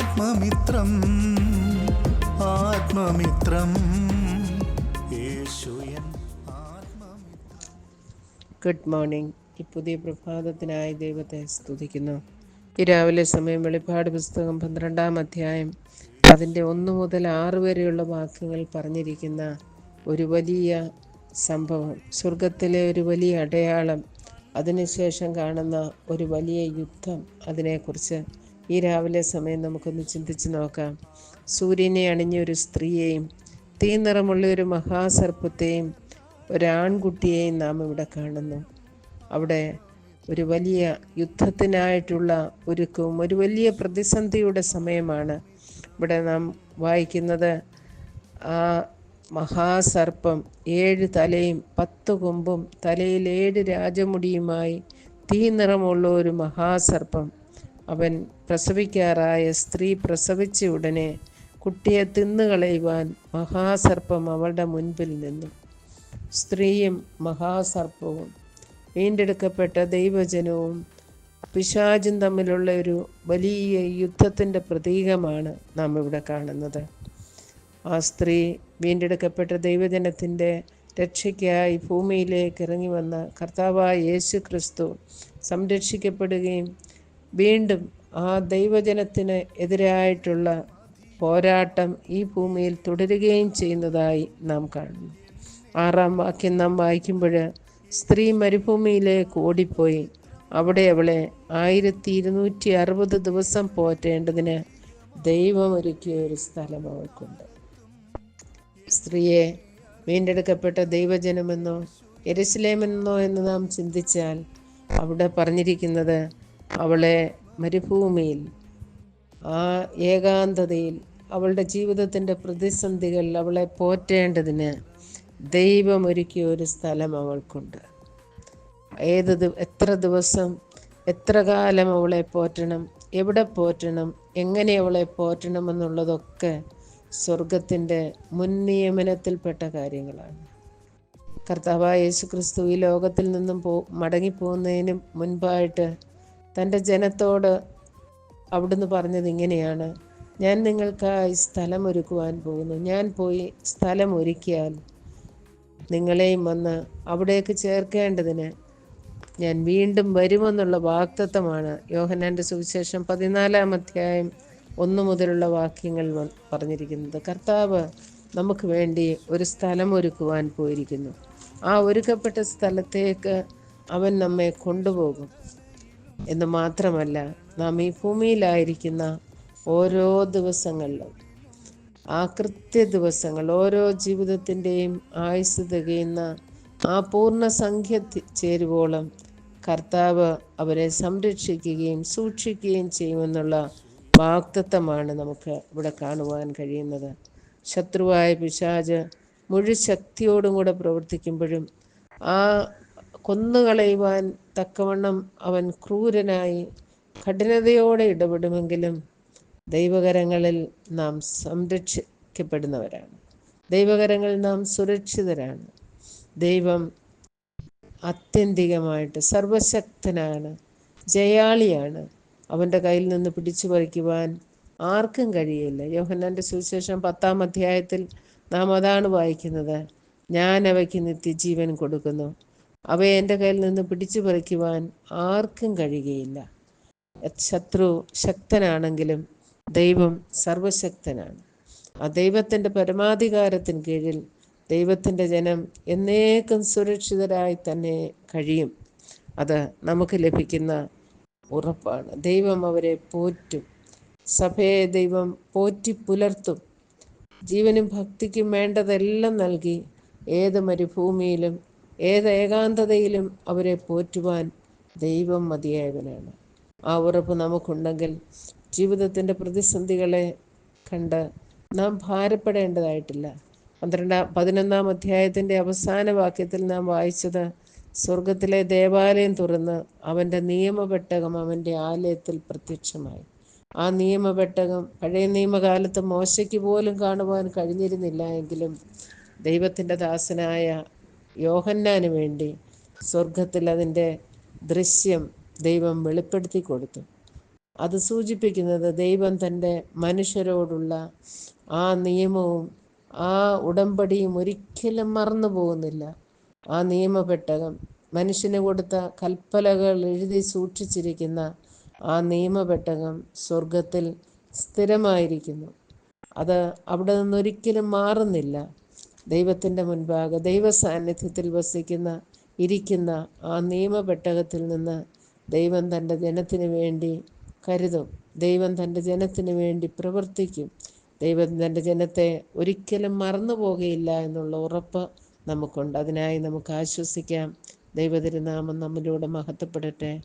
ആത്മമിത്രം ആത്മമിത്രം. Good morning ഈ പുതിയ പ്രഭാതത്തിനായി ദൈവത്തെ സ്തുതിക്കുന്നു. ഈ രാവിലെ സമയം വെളിപ്പാട് പുസ്തകം പന്ത്രണ്ടാം അധ്യായം അതിന്റെ ഒന്ന് മുതൽ ആറ് വരെയുള്ള വാക്യങ്ങൾ പറഞ്ഞിരിക്കുന്ന ഒരു വലിയ സംഭവം. സ്വർഗത്തിലെ ഒരു വലിയ അടയാളം അതിനുശേഷം കാണുന്ന ഒരു വലിയ യുദ്ധം അതിനെക്കുറിച്ച് ഈ രാവിലെ സമയം നമുക്കൊന്ന് ചിന്തിച്ച് നോക്കാം. സൂര്യനെ അണിഞ്ഞ ഒരു സ്ത്രീയെയും തീ നിറമുള്ള ഒരു മഹാസർപ്പത്തെയും ഒരാൺകുട്ടിയെയും നാം ഇവിടെ കാണുന്നു. അവിടെ ഒരു വലിയ യുദ്ധത്തിനായിട്ടുള്ള ഒരുക്കവും ഒരു വലിയ പ്രതിസന്ധിയുടെ സമയമാണ് ഇവിടെ നാം വായിക്കുന്നത്. ആ മഹാസർപ്പം ഏഴ് തലയും പത്ത് കൊമ്പും തലയിൽ ഏഴ് രാജമുടിയുമായി തീ നിറമുള്ള ഒരു മഹാസർപ്പം അവൻ പ്രസവിക്കാറായ സ്ത്രീ പ്രസവിച്ച ഉടനെ കുട്ടിയെ തിന്നുകളയുവാൻ മഹാസർപ്പം അവളുടെ മുൻപിൽ നിന്നു. സ്ത്രീയും മഹാസർപ്പവും വീണ്ടെടുക്കപ്പെട്ട ദൈവജനവും പിശാചും തമ്മിലുള്ള ഒരു വലിയ യുദ്ധത്തിന്റെ പ്രതീകമാണ് നാം ഇവിടെ കാണുന്നത്. ആ സ്ത്രീ വീണ്ടെടുക്കപ്പെട്ട ദൈവജനത്തിന്റെ രക്ഷയ്ക്കായി ഭൂമിയിലേക്ക് ഇറങ്ങി വന്ന കർത്താവായ യേശു ക്രിസ്തു സംരക്ഷിക്കപ്പെടുകയും വീണ്ടും ആ ദൈവജനത്തിന് എതിരായിട്ടുള്ള പോരാട്ടം ഈ ഭൂമിയിൽ തുടരുകയും ചെയ്യുന്നതായി നാം കാണുന്നു. ആറാം വാക്യം നാം വായിക്കുമ്പോൾ സ്ത്രീ മരുഭൂമിയിലേക്ക് ഓടിപ്പോയി. അവിടെ അവളെ ആയിരത്തി ഇരുന്നൂറ്റി അറുപത് ദിവസം പോറ്റേണ്ടതിന് ദൈവമൊരുക്കിയ ഒരു സ്ഥലം അവൾക്കുണ്ട്. സ്ത്രീയെ വീണ്ടെടുക്കപ്പെട്ട ദൈവജനമെന്നോ എരുസലേമെന്നോ എന്ന് നാം ചിന്തിച്ചാൽ അവിടെ പറഞ്ഞിരിക്കുന്നത് അവളെ മരുഭൂമിയിൽ ആ ഏകാന്തതയിൽ അവളുടെ ജീവിതത്തിന്റെ പ്രതിസന്ധികൾ അവളെ പോറ്റേണ്ടതിന് ദൈവം ഒരുക്കിയ ഒരു സ്ഥലം അവൾക്കുണ്ട്. ഏത് എത്ര ദിവസം എത്ര കാലം അവളെ പോറ്റണം എവിടെ പോറ്റണം എങ്ങനെ അവളെ പോറ്റണം എന്നുള്ളതൊക്കെ സ്വർഗത്തിന്റെ മുൻ നിയമനത്തിൽപ്പെട്ട കാര്യങ്ങളാണ്. കർത്താവായ യേശു ക്രിസ്തു ഈ ലോകത്തിൽ നിന്നും പോ മടങ്ങിപ്പോകുന്നതിനും മുൻപായിട്ട് തന്റെ ജനത്തോട് അവിടുന്ന് പറഞ്ഞത് ഇങ്ങനെയാണ്. ഞാൻ നിങ്ങൾക്കായി സ്ഥലം ഒരുക്കുവാൻ പോകുന്നു. ഞാൻ പോയി സ്ഥലം ഒരുക്കിയാൽ നിങ്ങളെയും വന്ന് അവിടേക്ക് ചേർക്കേണ്ടതിന് ഞാൻ വീണ്ടും വരുമെന്നുള്ള വാക്തത്വമാണ് യോഹനാന്റെ സുവിശേഷം പതിനാലാം അധ്യായം ഒന്ന് മുതലുള്ള വാക്യങ്ങൾ പറഞ്ഞിരിക്കുന്നത്. കർത്താവ് നമുക്ക് വേണ്ടി ഒരു സ്ഥലം ഒരുക്കുവാൻ പോയിരിക്കുന്നു. ആ ഒരുക്കപ്പെട്ട സ്ഥലത്തേക്ക് അവൻ നമ്മെ കൊണ്ടുപോകും. എന്ന് മാത്രമല്ല നാം ഈ ഭൂമിയിലായിരിക്കുന്ന ഓരോ ദിവസങ്ങളിലും ആ കൃത്യ ദിവസങ്ങൾ ഓരോ ജീവിതത്തിന്റെയും ആയുസ് തികയുന്ന ആ പൂർണ സംഖ്യ ചേരുവോളം കർത്താവ് അവരെ സംരക്ഷിക്കുകയും സൂക്ഷിക്കുകയും ചെയ്യുമെന്നുള്ള വാക്തത്വമാണ് നമുക്ക് ഇവിടെ കാണുവാൻ കഴിയുന്നത്. ശത്രുവായ പിശാജ് മുഴു ശക്തിയോടും കൂടെ പ്രവർത്തിക്കുമ്പോഴും ആ കൊന്നുകളയുവാൻ തക്കവണ്ണം അവൻ ക്രൂരനായി കഠിനതയോടെ ഇടപെടുമെങ്കിലും ദൈവകരങ്ങളിൽ നാം സംരക്ഷിക്കപ്പെടുന്നവരാണ്. ദൈവകരങ്ങളിൽ നാം സുരക്ഷിതരാണ്. ദൈവം അത്യന്തികമായിട്ട് സർവശക്തനാണ് ജയാളിയാണ്. അവന്റെ കയ്യിൽ നിന്ന് പിടിച്ചു പറിക്കുവാൻ ആർക്കും കഴിയില്ല. യോഹന്നാന്റെ സുവിശേഷം പത്താം അധ്യായത്തിൽ നാം അതാണ് വായിക്കുന്നത്. ഞാൻ അവയ്ക്ക് നിത്യജീവൻ കൊടുക്കുന്നു. അവയെ എന്റെ കയ്യിൽ നിന്ന് പിടിച്ചു പറിക്കുവാൻ ആർക്കും കഴിയുകയില്ല. ശത്രു ശക്തനാണെങ്കിലും ദൈവം സർവശക്തനാണ്. ആ ദൈവത്തിന്റെ പരമാധികാരത്തിന് കീഴിൽ ദൈവത്തിന്റെ ജനം എന്നേക്കും സുരക്ഷിതരായി തന്നെ കഴിയും. അത് നമുക്ക് ലഭിക്കുന്ന ഉറപ്പാണ്. ദൈവം അവരെ പോറ്റും. സഭയെ ദൈവം പോറ്റി പുലർത്തും. ജീവനും ഭക്തിക്കും വേണ്ടതെല്ലാം നൽകി ഏത് മരുഭൂമിയിലും ഏത് ഏകാന്തതയിലും അവരെ പോറ്റുവാൻ ദൈവം മതിയായവനാണ്. ആ ഉറപ്പ് നമുക്കുണ്ടെങ്കിൽ ജീവിതത്തിന്റെ പ്രതിസന്ധികളെ കണ്ട് നാം ഭാരപ്പെടേണ്ടതായിട്ടില്ല. പന്ത്രണ്ടാം പതിനൊന്നാം അധ്യായത്തിന്റെ അവസാന വാക്യത്തിൽ നാം വായിച്ചത് സ്വർഗത്തിലെ ദേവാലയം തുറന്ന് അവന്റെ നിയമപെട്ടകം അവന്റെ ആലയത്തിൽ പ്രത്യക്ഷമായി. ആ നിയമപെട്ടകം പഴയ നിയമകാലത്ത് മോശയ്ക്ക് പോലും കാണുവാൻ കഴിഞ്ഞിരുന്നില്ല എങ്കിലും ദൈവത്തിന്റെ ദാസനായ യോഹന്നാന് വേണ്ടി സ്വർഗത്തിൽ അതിന്റെ ദൃശ്യം ദൈവം വെളിപ്പെടുത്തി കൊടുത്തു. അത് സൂചിപ്പിക്കുന്നത് ദൈവം തന്റെ മനുഷ്യരോടുള്ള ആ നിയമവും ആ ഉടമ്പടിയും ഒരിക്കലും മറന്നു പോകുന്നില്ല. ആ നിയമപെട്ടകം മനുഷ്യന് കൊടുത്ത കൽപ്പലകൾ എഴുതി സൂക്ഷിച്ചിരിക്കുന്ന ആ നിയമപെട്ടകം സ്വർഗത്തിൽ സ്ഥിരമായിരിക്കുന്നു. അത് അവിടെ നിന്നൊരിക്കലും മാറുന്നില്ല. ദൈവത്തിന്റെ മുൻപാകെ ദൈവസാന്നിധ്യത്തിൽ വസിക്കുന്ന ഇരിക്കുന്ന ആ നിയമപെട്ടകത്തിൽ നിന്ന് ദൈവം തന്റെ ജനത്തിന് വേണ്ടി കരുതും. ദൈവം തന്റെ ജനത്തിന് വേണ്ടി പ്രവർത്തിക്കും. ദൈവം തന്റെ ജനത്തെ ഒരിക്കലും മറന്നു പോകുകയില്ല എന്നുള്ള ഉറപ്പ് നമുക്കുണ്ട്. അതിനായി നമുക്ക് ആശ്വസിക്കാം. ദൈവതിരുനാമം നമ്മിലൂടെ മഹത്വപ്പെടട്ടെ.